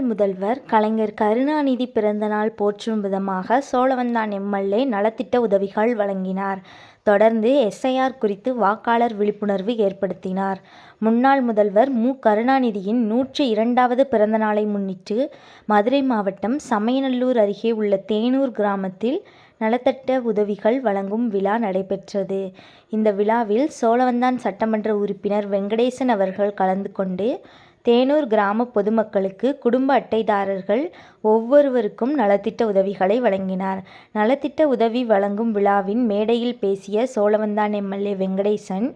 முன்னாள் முதல்வர் கலைஞர் கருணாநிதி பிறந்தநாள் போற்றும் விதமாக சோழவந்தான் எம்எல்ஏ நலத்திட்ட உதவிகள் வழங்கினார். தொடர்ந்து எஸ்ஐஆர் குறித்து வாக்காளர் விழிப்புணர்வு ஏற்படுத்தினார். முன்னாள் முதல்வர் மு. கருணாநிதியின் நூற்று இரண்டாவது பிறந்தநாளை முன்னிட்டு மதுரை மாவட்டம் சமயநல்லூர் அருகே உள்ள தேனூர் கிராமத்தில் நலத்திட்ட உதவிகள் வழங்கும் விழா நடைபெற்றது. இந்த விழாவில் சோழவந்தான் சட்டமன்ற உறுப்பினர் வெங்கடேசன் அவர்கள் கலந்து கொண்டு தேனூர் கிராம பொதுமக்களுக்கு குடும்ப அட்டைதாரர்கள் ஒவ்வொருவருக்கும் நலத்திட்ட உதவிகளை வழங்கினார். நலத்திட்ட உதவி வழங்கும் விழாவின் மேடையில் பேசிய சோழவந்தான் எம்எல்ஏ வெங்கடேசன்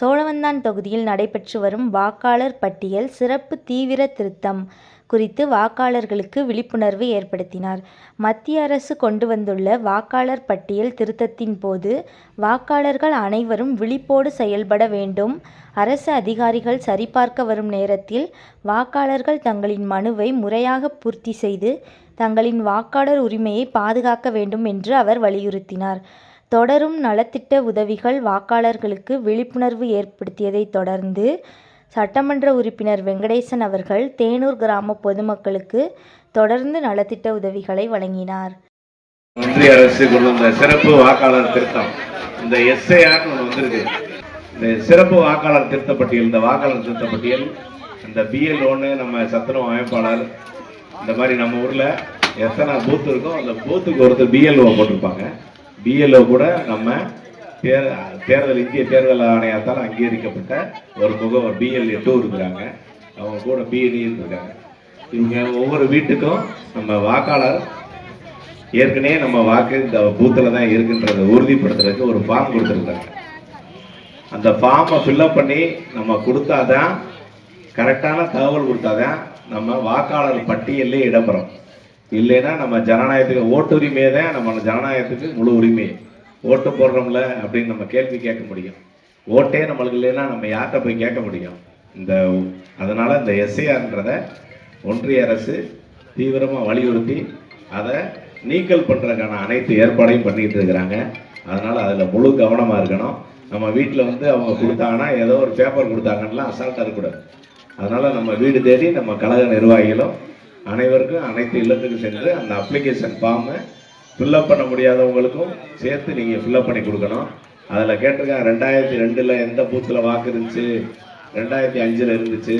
சோழவந்தான் தொகுதியில் நடைபெற்று வரும் வாக்காளர் பட்டியல் சிறப்பு தீவிர திருத்தம் குறித்து வாக்காளர்களுக்கு விழிப்புணர்வு ஏற்படுத்தினார். மத்திய அரசு கொண்டு வந்துள்ள வாக்காளர் பட்டியல் திருத்தத்தின் போது வாக்காளர்கள் அனைவரும் விழிப்போடு செயல்பட வேண்டும். அரசு அதிகாரிகள் சரிபார்க்க வரும் நேரத்தில் வாக்காளர்கள் தங்களின் மனுவை முறையாக பூர்த்தி செய்து தங்களின் வாக்காளர் உரிமையை பாதுகாக்க வேண்டும் என்று அவர் வலியுறுத்தினார். தொடரும் நலத்திட்ட உதவிகள் வாக்காளர்களுக்கு விழிப்புணர்வு ஏற்படுத்தியதை தொடர்ந்து சட்டமன்ற உறுப்பினர் வெங்கடேசன் அவர்கள் தேனூர் கிராம பொதுமக்களுக்கு தொடர்ந்து நலத்திட்ட உதவிகளை வழங்கினார். ஒன்றிய அரசு கொண்டு வந்த சிறப்பு வாக்காளர் திருத்தம். இந்த எஸ்ஐஆர் வந்திருக்கு. இந்த சிறப்பு வாக்காளர் திருத்த பட்டியல் இந்த வாக்காளர் திருத்த பட்டியல் இந்த பிஎல்ஓன்னு நம்ம சத்துணவு அமைப்பாளர் இந்த மாதிரி நம்ம ஊரில் எத்தனை பூத் இருக்கோ அந்த பூத்துக்கு ஒருத்தர் பிஎல்ஓ போட்டிருப்பாங்க. பிஎல்ஓ கூட நம்ம தேர் தேர்தல் இந்திய தேர்தல் ஆணையத்தால் அங்கீகரிக்கப்பட்ட ஒரு முகவர் பிஎல் டூ இருக்கிறாங்க. அவங்க கூட பிஎல்இ இருக்காங்க. இவங்க ஒவ்வொரு வீட்டுக்கும் நம்ம வாக்காளர் ஏற்கனவே நம்ம வாக்கு இந்த பூத்தில் தான் இருக்குன்றதை உறுதிப்படுத்துறதுக்கு ஒரு ஃபார்ம் கொடுத்துருக்காங்க. அந்த ஃபார்மை ஃபில்லப் பண்ணி நம்ம கொடுத்தாதான் கரெக்டான தகவல் கொடுத்தாதான் நம்ம வாக்காளர் பட்டியலே இடம்பெறும். இல்லைன்னா நம்ம ஜனநாயகத்துக்கு ஓட்டுரிமையை தான் நம்ம ஜனநாயகத்துக்கு முழு உரிமை ஓட்டு போடுறோம்ல அப்படின்னு நம்ம கேள்வி கேட்க முடியும். ஓட்டே நம்மளுக்கு இல்லைன்னா நம்ம யார்கிட்ட போய் கேட்க முடியும்? இந்த அதனால் இந்த எஸ்ஐஆர்ன்றத ஒன்றிய அரசு தீவிரமாக வலியுறுத்தி அதை நீக்கல் பண்ணுறதுக்கான அனைத்து ஏற்பாடையும் பண்ணிக்கிட்டு இருக்கிறாங்க. அதனால் அதில் முழு கவனமாக இருக்கணும். நம்ம வீட்டில் வந்து அவங்க கொடுத்தாங்கன்னா ஏதோ ஒரு பேப்பர் கொடுத்தாங்கன்னா அசால்ட்டாக இருக்கக்கூடாது. அதனால் நம்ம வீடு தேடி நம்ம கழக நிர்வாகிகளும் அனைவருக்கும் அனைத்து இல்லத்துக்கும் சென்று அந்த அப்ளிகேஷன் ஃபார்மை ஃபில்லப் பண்ண முடியாதவங்களுக்கும் சேர்த்து நீங்கள் ஃபில்லப் பண்ணி கொடுக்கணும். அதில் கேட்டிருக்கேன் ரெண்டாயிரத்தி ரெண்டில் எந்த பூத்தில் வாக்கு இருந்துச்சு? ரெண்டாயிரத்தி அஞ்சில் இருந்துச்சு?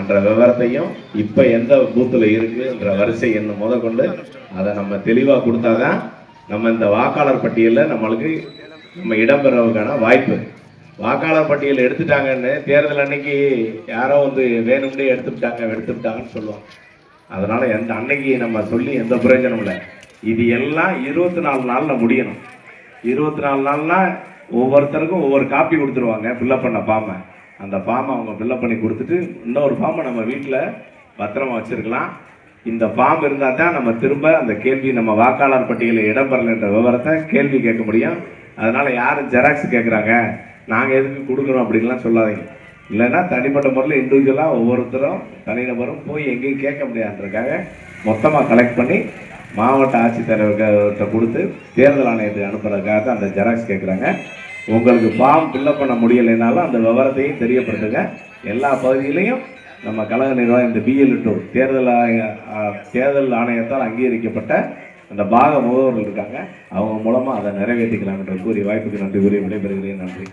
என்ற விவரத்தையும் இப்போ எந்த பூத்தில் இருக்குன்ற வரிசை என்ன முத கொண்டு அதை நம்ம தெளிவாக கொடுத்தாதான் நம்ம இந்த வாக்காளர் பட்டியலில் நம்மளுக்கு நம்ம இடம்பெறவுக்கான வாய்ப்பு. வாக்காளர் பட்டியல் எடுத்துட்டாங்கன்னு தேர்தல் அன்னைக்கு யாரோ வந்து வேணும்னே எடுத்துக்கிட்டாங்க எடுத்துக்கிட்டாங்கன்னு சொல்லுவாங்க. அதனால் எந்த அன்னைக்கு நம்ம சொல்லி எந்த பிரயோஜனமும் இல்லை. இது எல்லாம் இருபத்தி நாலு நாளில் முடியணும். இருபத்தி நாலு நாள்னா ஒவ்வொருத்தருக்கும் ஒவ்வொரு காப்பி கொடுத்துருவாங்க ஃபில்லப் பண்ண ஃபார்மை அந்த ஃபார்மை அவங்க ஃபில்அப் பண்ணி கொடுத்துட்டு இன்னொரு ஃபார்மை நம்ம வீட்டில் பத்திரமா வச்சுருக்கலாம். இந்த ஃபார்ம் இருந்தால் தான் நம்ம திரும்ப அந்த கேள்வி நம்ம வாக்காளர் பட்டியலில் இடம்பெறலைன்ற விவரத்தை கேள்வி கேட்க முடியும். அதனால் யாரும் ஜெராக்ஸ் கேட்குறாங்க நாங்கள் எதுக்கு கொடுக்குறோம் அப்படின்லாம் சொல்லாதீங்க. இல்லைன்னா தனிப்பட்ட முறையில் இண்டிவிஜுவலாக ஒவ்வொருத்தரும் தனிநபரும் போய் எங்கேயும் கேட்க முடியாதுன்றக்காக மொத்தமாக கலெக்ட் பண்ணி மாவட்ட ஆட்சித்தலைவர்கிட்ட கொடுத்து தேர்தல் ஆணையத்தை அனுப்புறதுக்காக தான் அந்த ஜெராக்ஸ் கேட்குறாங்க உங்களுக்கு ஃபார்ம் ஃபில்லப் பண்ண முடியலைனாலும் அந்த விவரத்தையும் தெரியப்படுத்துங்க. எல்லா பகுதியிலையும் நம்ம கழக நிர்வாகம் இந்த பிஎல் டூ தேர்தல் ஆணைய தேர்தல் ஆணையத்தால் அங்கீகரிக்கப்பட்ட அந்த பாக முகவர்கள் இருக்காங்க. அவங்க மூலமாக அதை நிறைவேற்றிக்கலாம் என்று கூறி வாய்ப்புக்கு நன்றி கூறி விடைபெறுகிறேன். நன்றி.